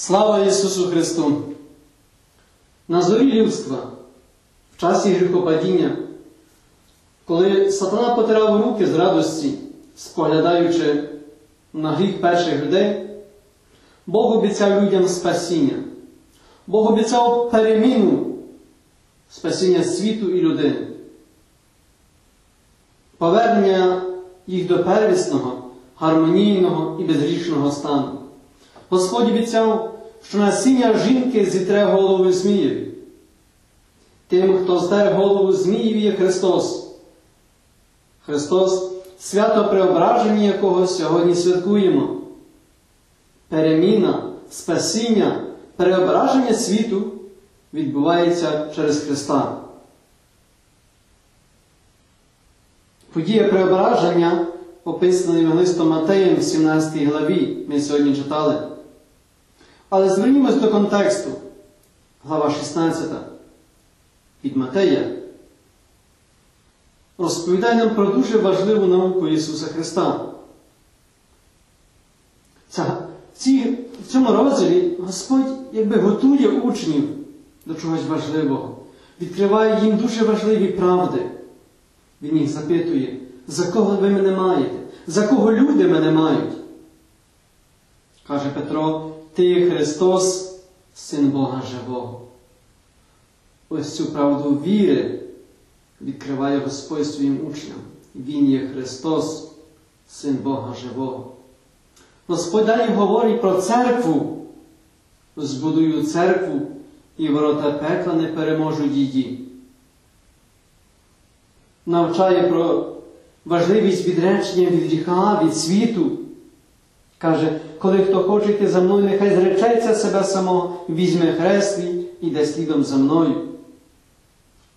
Слава Ісусу Христу! На зорі людства, в часі гріхопадіння, коли сатана потирав руки з радості, споглядаючи на гріх перших людей, Бог обіцяв людям спасіння. Бог обіцяв переміну спасіння світу і людини. Повернення їх до первісного, гармонійного і безгрішного стану. Господь обіцяв, що насіння жінки зітре голову Змієві. Тим, хто здер голову Змієві, є Христос. Христос свято преображення якого сьогодні святкуємо. Переміна, спасіння, преображення світу відбувається через Христа. Подія преображення описана Євангелистом Матеєм в 17 главі, ми сьогодні читали. Але звернімось до контексту. Глава 16 від Матея розповідає нам про дуже важливу науку Ісуса Христа. В цьому розділі Господь якби готує учнів до чогось важливого, відкриває їм дуже важливі правди. Він їх запитує, за кого ви мене маєте, за кого люди мене мають. Каже Петро, Ти Христос, Син Бога Живого. Ось цю правду віри відкриває Господь своїм учням. Він є Христос, Син Бога Живого. Господь далі говорить про церкву. Збудую церкву, і ворота пекла не переможуть її. Навчає про важливість відречення від гріха, від світу. Каже, коли хто хоче йти за мною, нехай зречеться себе самого, візьме хрест і йде слідом за мною.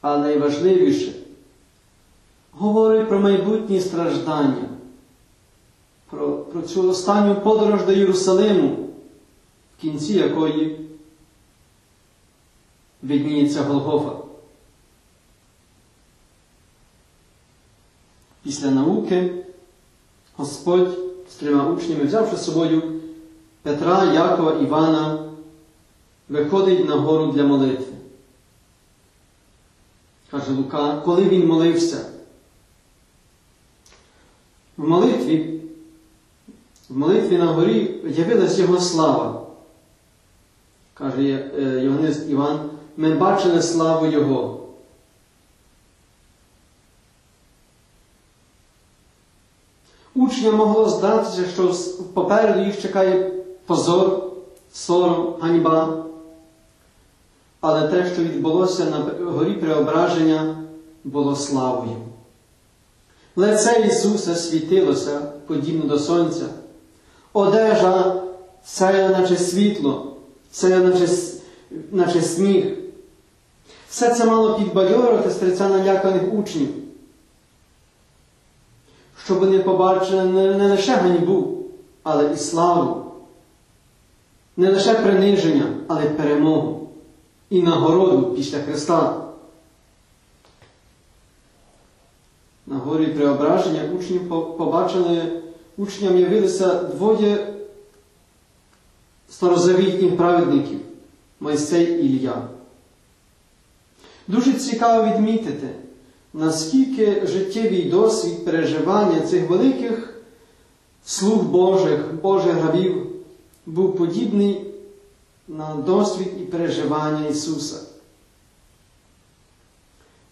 А найважливіше говорить про майбутні страждання, про, про цю останню подорож до Єрусалиму, в кінці якої видніється Голгофа. Після науки Господь з трьома учнями, взявши з собою Петра, Якова, Івана, виходить на гору для молитви. Каже Лука, коли він молився. В молитві, в молитві на горі явилась його слава. Каже Йоганнист Іван, ми бачили славу Його. Учням могло здатися, що попереду їх чекає позор, сором, ганьба. Але те, що відбулося на горі преображення, було славою. Лице Ісуса світилося подібно до сонця, одежа сяя, наче світло, сяя, наче, наче сніг. Все це мало підбадьорити серця наляканих учнів щоб вони побачили не лише ганьбу, але і славу, не лише приниження, але й перемогу і нагороду після Христа. На горі преображення учнів побачили, учням явилися двоє старозавітніх праведників Мойсей і Ілля. Дуже цікаво відмітити, наскільки життєвий досвід переживання цих великих слуг Божих, Божих рабів був подібний на досвід і переживання Ісуса.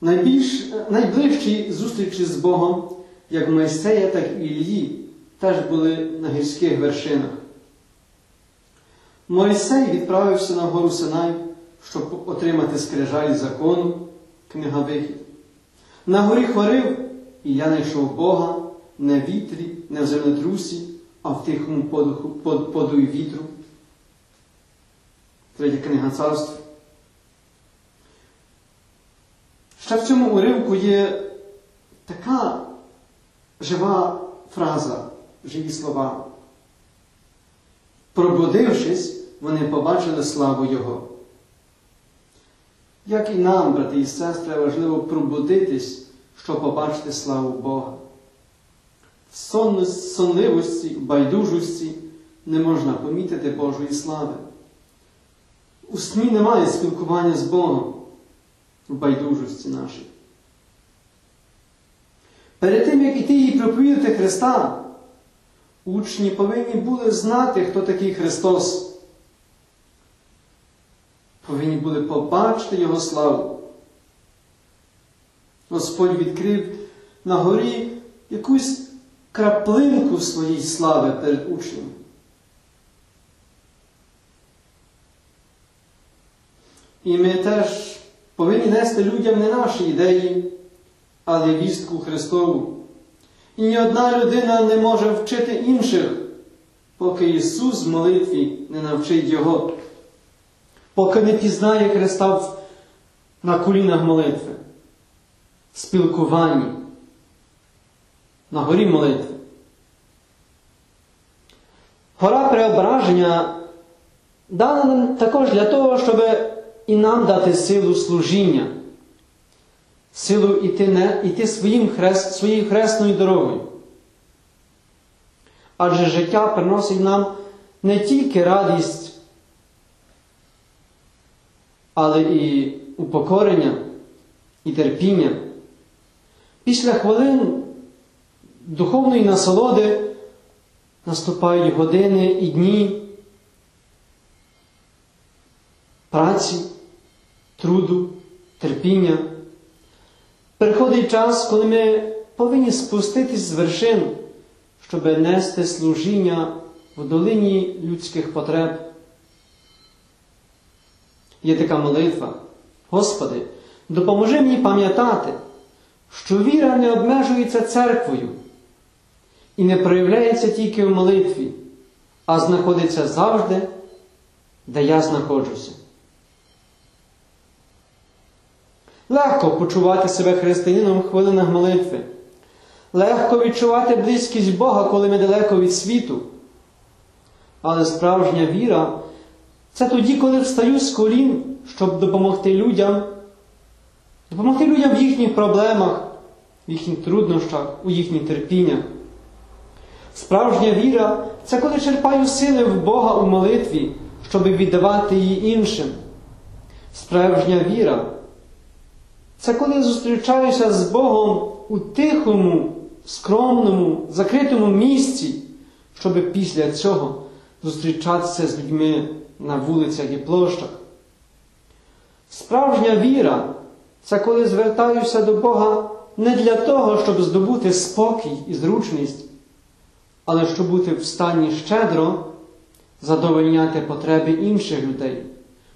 Найбільш, найближчі зустрічі з Богом, як Мойсея, так і Ілії, теж були на гірських вершинах. Мойсей відправився на гору Синай, щоб отримати скрижалі закону, книга Вихід. На горі хворив, і я знайшов Бога не в вітрі, не в землетрусі, а в тихому подуху, под, подуї вітру. Третя книга царств. Ще в цьому уривку є така жива фраза, живі слова. Пробудившись, вони побачили славу Його. Як і нам, брати і сестри, важливо пробудитись, щоб побачити славу Бога. В сонливості, байдужості не можна помітити Божої слави. у сні немає спілкування з Богом в байдужості нашій. Перед тим, як іти і проповідати Христа, учні повинні були знати, хто такий Христос. Повинні були побачити Його славу. Господь відкрив на горі якусь краплинку своїй слави перед учнями. І ми теж повинні нести людям не наші ідеї, але вістку Христову. І ні одна людина не може вчити інших, поки Ісус в молитві не навчить Його, поки не пізнає Христа на колінах молитви, спілкуванні, на горі молитви. Гора преображення дана нам також для того, щоб і нам дати силу служіння, силу йти, не, йти своїм хрест, своєю хресною дорогою. Адже життя приносить нам не тільки радість, але і упокорення, і терпіння. Після хвилин духовної насолоди наступають години і дні праці, труду, терпіння. Приходить час, коли ми повинні спуститись з вершин, щоб нести служіння в долині людських потреб. Є така молитва. Господи, допоможи мені пам'ятати, що віра не обмежується церквою і не проявляється тільки в молитві, а знаходиться завжди, де я знаходжуся. Легко почувати себе християнином в хвилинах молитви. Легко відчувати близькість Бога, коли ми далеко від світу. Але справжня віра це тоді, коли встаю з колін, щоб допомогти людям, допомогти людям в їхніх проблемах, в їхніх труднощах, у їхніх терпіннях. Справжня віра це коли черпаю сили в Бога у молитві, щоб віддавати її іншим. Справжня віра це коли зустрічаюся з Богом у тихому, скромному, закритому місці, щоб після цього зустрічатися з людьми на вулицях і площах. Справжня віра це коли звертаюся до Бога не для того, щоб здобути спокій і зручність, але щоб бути в стані щедро задовольняти потреби інших людей,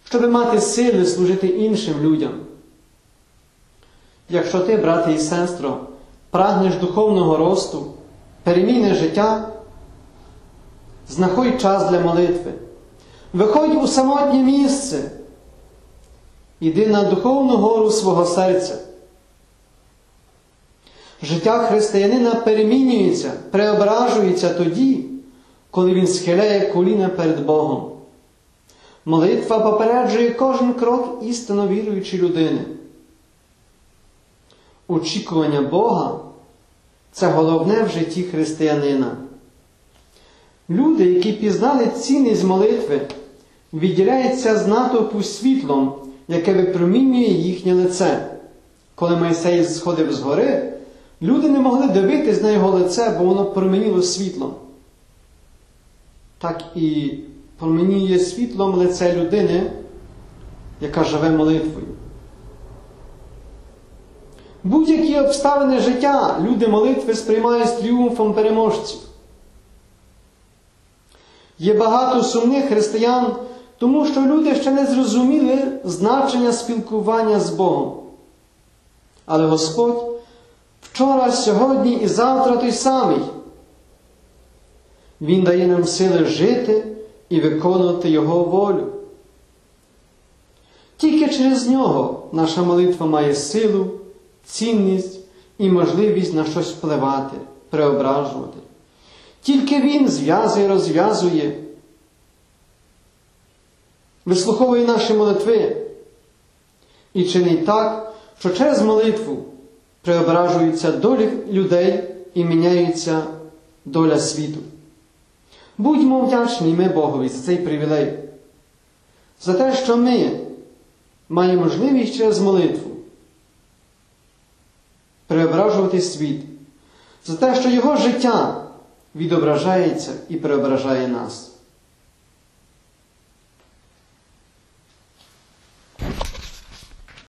щоб мати сили служити іншим людям. Якщо ти, брате і сестро, прагнеш духовного росту, переміни життя, знаходь час для молитви, виходь у самотнє місце, іди на духовну гору свого серця. Життя християнина перемінюється, преображується тоді, коли він схиляє коліна перед Богом. Молитва попереджує кожен крок істинно віруючої людини. Очікування Бога це головне в житті християнина. Люди, які пізнали цінність молитви, відділяються з натовпу світлом, яке випромінює їхнє лице. Коли Мойсей сходив з гори, люди не могли дивитись на його лице, бо воно променіло світлом. Так і променює світлом лице людини, яка живе молитвою. Будь-які обставини життя люди молитви сприймають з тріумфом переможців. Є багато сумних християн, тому що люди ще не зрозуміли значення спілкування з Богом. Але Господь вчора, сьогодні і завтра той самий. Він дає нам сили жити і виконувати Його волю. Тільки через нього наша молитва має силу цінність і можливість на щось впливати, преображувати. Тільки Він зв'язує, розв'язує, вислуховує наші молитви і чинить так, що через молитву преображуються долі людей і міняється доля світу. Будьмо вдячні ми Богові за цей привілей. за те, що ми маємо можливість через молитву преображувати світ, за те, що Його життя відображається і преображає нас.